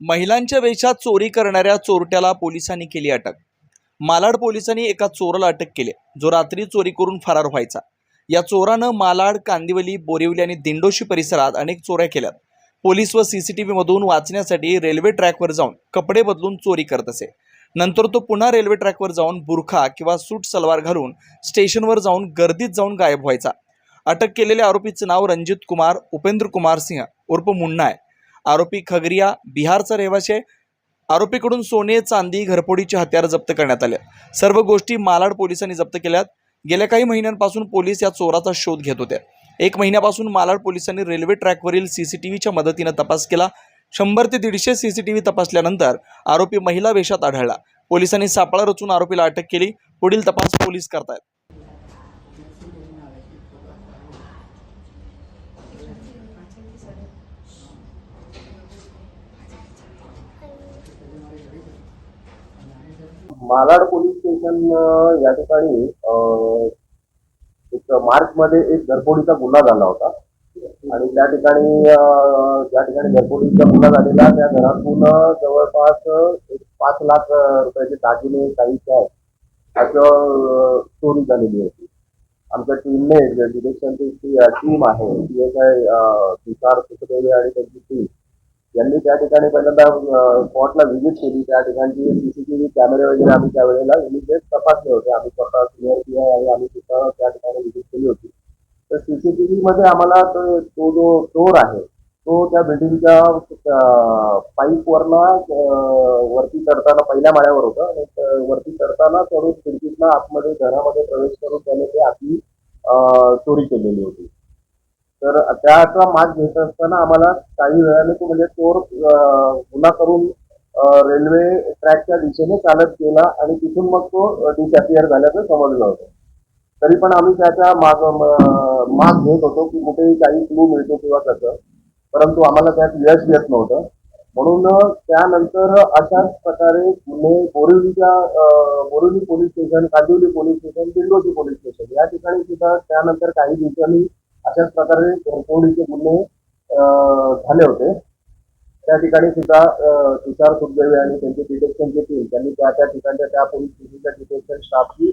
महिलांच्या वेशात चोरी करणाऱ्या चोरट्याला पोलिसांनी केली अटक. मालाड पोलिसांनी एका चोराला अटक केली. जो रात्री चोरी करून फरार व्हायचा. या चोरानं मालाड कांदिवली बोरिवली आणि दिंडोशी परिसरात अनेक चोऱ्या केल्यात पोलीस व सीसीटीव्ही मधून वाचण्यासाठी रेल्वे ट्रॅकवर जाऊन कपडे बदलून चोरी करत असे. नंतर तो पुन्हा रेल्वे ट्रॅकवर जाऊन बुरखा किंवा सूट सलवार घालून स्टेशनवर जाऊन गर्दीत जाऊन गायब व्हायचा. अटक केलेल्या आरोपीचं नाव रणजित कुमार उपेंद्र कुमार सिंह उर्फ मुन्ना आहे आरोपी खगरिया बिहारचा रहिवासी आहे. आरोपीकडून सोने चांदी घरफोडीचे हत्यार जप्त करण्यात आले. सर्व गोष्टी मालाड पोलिसांनी जप्त केल्यात. गेल्या काही महिन्यांपासून पोलीस या चोराचा शोध घेत होत्या एक महिन्यापासून मालाड पोलिसांनी रेल्वे ट्रॅकवरील सीसीटीव्हीच्या मदतीनं तपास केला. शंभर ते दीडशे सीसीटीव्ही तपासल्यानंतर आरोपी महिला वेशात आढळला. पोलिसांनी सापळा रचून आरोपीला अटक केली. पुढील तपास पोलीस करतायत. मालाड पोलीस स्टेशन या ठिकाणी एक मार्च मध्ये एक घरफोडीचा गुन्हा झाला होता. आणि त्या ठिकाणी ज्या ठिकाणी घरफोडीचा गुन्हा झालेला त्या घरातून जवळपास एक पाच लाख रुपयाचे दागिने काही कॅश असं चोरी झालेली होती. आमच्या टीमने डिरेक्शनची टीम आहे ती एक आहे तुषार सुखदेवे आणि त्यांची टीम यांनी त्या ठिकाणी पहिल्यांदा स्पॉटला व्हिजिट केली. त्या ठिकाणची सीसीटीव्ही कॅमेरे वगैरे आम्ही त्यावेळेला इमिजिएट तपासले होते. आम्ही स्वतः क्लिअर किया आणि आम्ही सुद्धा त्या ठिकाणी व्हिजिट केली होती. तर सीसीटीव्ही मध्ये आम्हाला तो जो चोर आहे तो त्या बिल्डिंगच्या पाईप वरला वरती चढताना पहिल्या माळ्यावर होता. आणि वरती चढताना चढून खिडकीतनं आतमध्ये घरामध्ये प्रवेश करून त्याने ते आपली चोरी केलेली होती. तर त्याचा माग घेत असताना आम्हाला काही वेळाने तो म्हणजे चोर गुन्हा करून रेल्वे ट्रॅकच्या दिशेने चालत गेला आणि तिथून मग तो डिसअपिअर झाल्याचं समजलं होतं. तरी पण आम्ही त्याच्या माग माग घेत होतो की कुठेही काही क्लू मिळतो किंवा कसं परंतु आम्हाला त्यात यश येत नव्हतं. म्हणून त्यानंतर अशाच प्रकारे गुन्हे बोरिवलीच्या Borivali police station Kandivali police station Dindoshi police station या ठिकाणी सुद्धा त्यानंतर काही दिवसांनी अशाच प्रकारे घरफोडीचे गुन्हे झाले होते. त्या ठिकाणी सुद्धा तुषार सुखदेवे आणि त्यांची डिटेक्शनची टीम त्यांनी त्या त्या ठिकाणच्या त्या पोलीस स्टेशनच्या डिटेक्शन स्टाफशी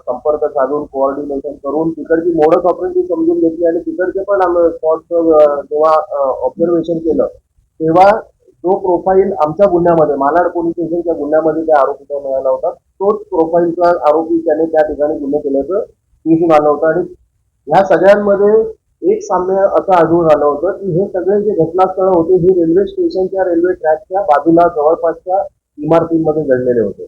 संपर्क साधून कोऑर्डिनेशन करून तिकडची मोडस ऑपरेटिंग समजून घेतली आणि तिकडचे पण आम्ही स्पॉटचं जेव्हा ऑब्झर्वेशन केलं तेव्हा जो प्रोफाईल आमच्या गुन्ह्यामध्ये मालाड पोलीस स्टेशनच्या गुन्ह्यामध्ये त्या आरोपीचा मिळाला होता तोच प्रोफाईलचा आरोपी त्याने त्या ठिकाणी गुन्हे केल्याचं दिसून आलं होतं आणि ह्या सगळ्यांमध्ये एक साम्य असं आढळून आलं होतं की हे सगळे जे घटनास्थळ होते हे रेल्वे स्टेशनच्या रेल्वे ट्रॅकच्या बाजूला जवळपासच्या इमारतींमध्ये घडलेले होते.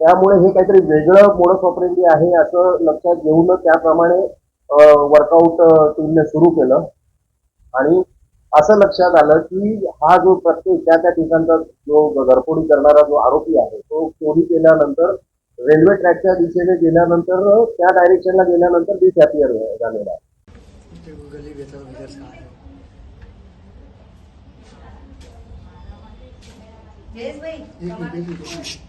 त्यामुळे हे काहीतरी वेगळं मोडस ऑपरेंडी आहे असं लक्षात घेऊन त्याप्रमाणे वर्कआउट टीमने सुरू केलं. आणि असं लक्षात आलं की हा जो प्रत्येक त्या त्या ठिकाणचा जो घरफोडी करणारा जो आरोपी आहे तो चोरी केल्यानंतर रेल्वे ट्रॅकच्या दिशेने गेल्यानंतर त्या डायरेक्शनला गेल्यानंतर डिसअपिअर झालेला आहे. ते घेतला वगैरे सहा जयेश भाई एक मिनिट एक मिनिट एक मिनिट.